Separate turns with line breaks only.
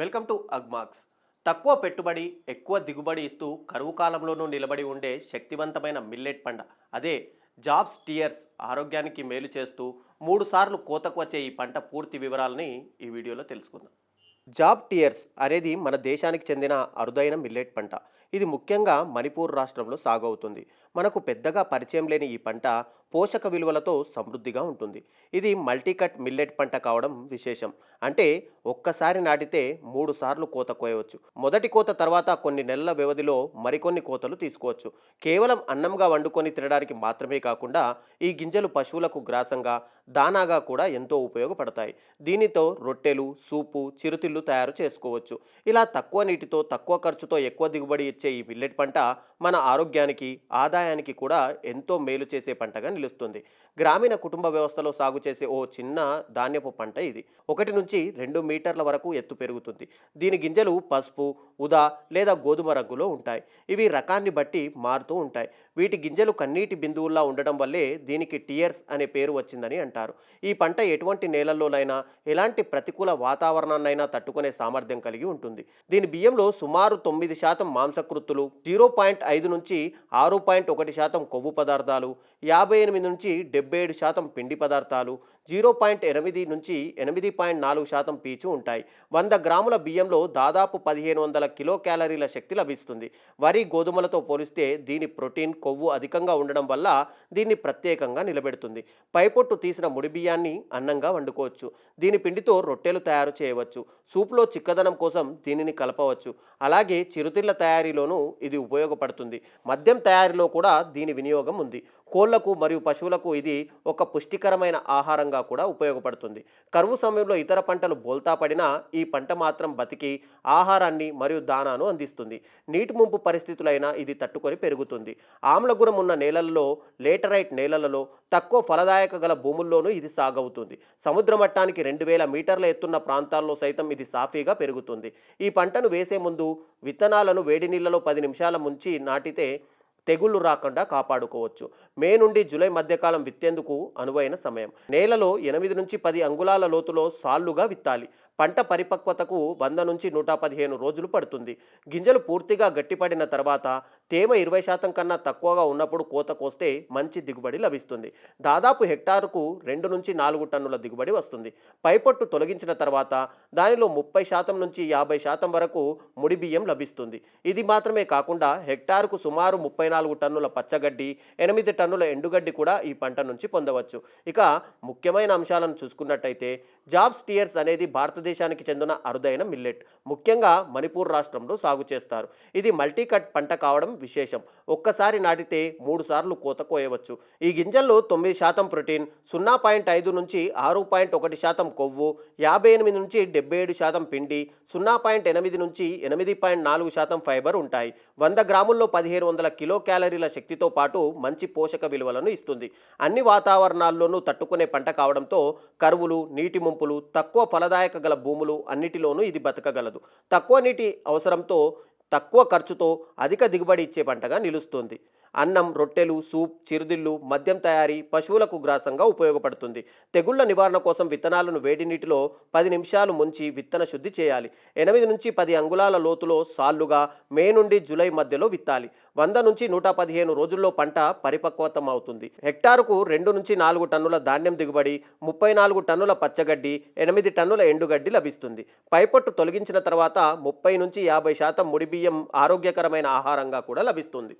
Welcome to Agmax తక్కువ పెట్టుబడి ఎక్కువ దిగుబడి ఇస్తూ కరువు కాలంలోనూ నిలబడి ఉండే శక్తివంతమైన మిల్లెట్ పంట. అదే జాబ్స్ టియర్స్ ఆరోగ్యానికి మేలు చేస్తూ మూడుసార్లు కోతకు వచ్చే ఈ పంట పూర్తి వివరాలని ఈ వీడియోలో తెలుసుకుందాం. జాబ్ టియర్స్ అనేది మన దేశానికి చెందిన అరుదైన మిల్లెట్ పంట. ఇది ముఖ్యంగా మణిపూర్ రాష్ట్రంలో సాగు అవుతుంది మనకు పెద్దగా పరిచయం లేని ఈ పంట పోషక విలువలతో సమృద్ధిగా ఉంటుంది. ఇది మల్టీకట్ మిల్లెట్ పంట కావడం విశేషం. అంటే ఒక్కసారి నాటితే మూడు సార్లు కోత కోయవచ్చు. మొదటి కోత తర్వాత కొన్ని నెలల వ్యవధిలో మరికొన్ని కోతలు తీసుకోవచ్చు. కేవలం అన్నంగా వండుకొని తినడానికి మాత్రమే కాకుండా ఈ గింజలు పశువులకు గ్రాసంగా దానాగా కూడా ఎంతో ఉపయోగపడతాయి. దీనితో రొట్టెలు సూపు చిరుతిళ్ళు తయారు చేసుకోవచ్చు. ఇలా తక్కువ నీటితో తక్కువ ఖర్చుతో ఎక్కువ దిగుబడి ఇచ్చే ఈ మిల్లెట్ పంట మన ఆరోగ్యానికి ఆదాయానికి కూడా ఎంతో మేలు చేసే పంటగా నిలుస్తుంది. గ్రామీణ కుటుంబ వ్యవస్థలో సాగు చేసే ఓ చిన్న ధాన్యపు పంట ఇది. ఒకటి నుంచి రెండు మీటర్ల వరకు ఎత్తు పెరుగుతుంది. దీని గింజలు పసుపు ఉదా లేదా గోధుమ రంగులో ఉంటాయి. ఇవి రకాన్ని బట్టి మారుతూ ఉంటాయి. వీటి గింజలు కన్నీటి బిందువుల్లా ఉండడం వల్లే దీనికి టియర్స్ అనే పేరు వచ్చిందని అంటారు. ఈ పంట ఎటువంటి నేలల్లోనైనా ఎలాంటి ప్రతికూల వాతావరణాన్నైనా తట్టుకునే సామర్థ్యం కలిగి ఉంటుంది. దీని బియ్యంలో సుమారు తొమ్మిది శాతం మాంసకృత్తులు జీరో పాయింట్ ఐదు నుంచి ఆరు పాయింట్ ఒకటి శాతం కొవ్వు పదార్థాలు యాభై ఎనిమిది నుంచి డెబ్బై ఏడు శాతం పిండి పదార్థాలు జీరో పాయింట్ ఎనిమిది నుంచి ఎనిమిది పాయింట్ నాలుగు శాతం పీచు ఉంటాయి. వంద గ్రాముల బియ్యంలో దాదాపు పదిహేను వందల కిలో క్యాలరీల శక్తి లభిస్తుంది. వరి గోధుమలతో పోలిస్తే దీని ప్రోటీన్ కొవ్వు అధికంగా ఉండడం వల్ల దీన్ని ప్రత్యేకంగా నిలబెడుతుంది. పైపొట్టు తీసిన ముడి బియ్యాన్ని అన్నంగా వండుకోవచ్చు. దీని పిండితో రొట్టెలు తయారు చేయవచ్చు. సూప్లో చిక్కదనం కోసం దీనిని కలపవచ్చు. అలాగే చిరుతిళ్ళ తయారీలోనూ ఇది ఉపయోగపడుతుంది. మద్యం తయారీలో కూడా దీని వినియోగం ఉంది. కోళ్ళకు మరియు పశువులకు ఇది ఒక పుష్టికరమైన ఆహారంగా కూడా ఉపయోగపడుతుంది. కరువు సమయంలో ఇతర పంటలు బోల్తా పడినా ఈ పంట మాత్రం బతికి ఆహారాన్ని మరియు దానాను అందిస్తుంది. నీటి ముంపు పరిస్థితులైనా ఇది తట్టుకొని పెరుగుతుంది. ఆమ్లగుణం ఉన్న నేలల్లో లేటరైట్ నేలలలో తక్కువ ఫలదాయక గల భూముల్లోనూ ఇది సాగవుతుంది. సముద్ర మట్టానికి రెండు వేల మీటర్ల ఎత్తున్న ప్రాంతాల్లో సైతం ఇది సాఫీగా పెరుగుతుంది. ఈ పంటను వేసే ముందు విత్తనాలను వేడి నీళ్ళలో పది నిమిషాల ముంచి నాటితే తెగుళ్ళు రాకుండా కాపాడుకోవచ్చు. మే నుండి జూలై మధ్యకాలం విత్తేందుకు అనువైన సమయం. నేలలో ఎనిమిది నుంచి పది అంగుళాల లోతులో సాళ్ళుగా విత్తాలి. పంట పరిపక్వతకు వంద నుంచి నూట పదిహేను రోజులు పడుతుంది. గింజలు పూర్తిగా గట్టిపడిన తర్వాత తేమ ఇరవై శాతం కన్నా తక్కువగా ఉన్నప్పుడు కోత కోస్తే మంచి దిగుబడి లభిస్తుంది. దాదాపు హెక్టార్కు రెండు నుంచి నాలుగు టన్నుల దిగుబడి వస్తుంది. పైపొట్టు తొలగించిన తర్వాత దానిలో ముప్పై శాతం నుంచి యాభై శాతం వరకు ముడి బియ్యం లభిస్తుంది. ఇది మాత్రమే కాకుండా హెక్టార్కు సుమారు ముప్పై నాలుగు టన్నుల పచ్చగడ్డి ఎనిమిది టన్నుల ఎండుగడ్డి కూడా ఈ పంట నుంచి పొందవచ్చు. ఇక ముఖ్యమైన అంశాలను చూసుకున్నట్టయితే జాబ్ స్టియర్స్ అనేది భారత భారతదేశానికి చెందిన అరుదైన మిల్లెట్. ముఖ్యంగా మణిపూర్ రాష్ట్రంలో సాగు చేస్తారు. ఇది మల్టీ కట్ పంట కావడం విశేషం. ఒక్కసారి నాటితే మూడు సార్లు కోత కోయవచ్చు. ఈ గింజల్లో తొమ్మిది శాతం ప్రోటీన్ సున్నా పాయింట్ ఐదు నుంచి ఆరు పాయింట్ ఒకటి శాతం కొవ్వు యాభై ఎనిమిది నుంచి డెబ్బై ఏడు శాతం పిండి సున్నా పాయింట్ ఎనిమిది నుంచి ఎనిమిది పాయింట్ నాలుగు శాతం ఫైబర్ ఉంటాయి. వంద గ్రాముల్లో పదిహేను వందల కిలో క్యాలరీల శక్తితో పాటు మంచి పోషక విలువలను ఇస్తుంది. అన్ని వాతావరణాల్లోనూ తట్టుకునే పంట కావడంతో కరువులు నీటి ముంపులు తక్కువ ఫలదాయక గల భూములు అన్నిటిలోనూ ఇది బతకగలదు. తక్కువ నీటి అవసరంతో తక్కువ ఖర్చుతో అధిక దిగుబడి ఇచ్చే పంటగా నిలుస్తుంది. అన్నం రొట్టెలు సూప్ చిరుదిళ్ళు మద్యం తయారీ పశువులకు గ్రాసంగా ఉపయోగపడుతుంది. తెగుళ్ళ నివారణ కోసం విత్తనాలను వేడి నీటిలో పది నిమిషాలు ముంచి విత్తన శుద్ధి చేయాలి. ఎనిమిది నుంచి పది అంగుళాల లోతులో సాళ్ళుగా మే నుండి జూలై మధ్యలో విత్తాలి. వంద నుంచి నూట పదిహేను రోజుల్లో పంట పరిపక్వతం అవుతుంది హెక్టారుకు రెండు నుంచి నాలుగు టన్నుల ధాన్యం దిగుబడి ముప్పై నాలుగు టన్నుల పచ్చగడ్డి ఎనిమిది టన్నుల ఎండుగడ్డి లభిస్తుంది. పైపొట్టు తొలగించిన తర్వాత ముప్పై నుంచి యాభై శాతం ముడి బియ్యం ఆరోగ్యకరమైన ఆహారంగా కూడా లభిస్తుంది.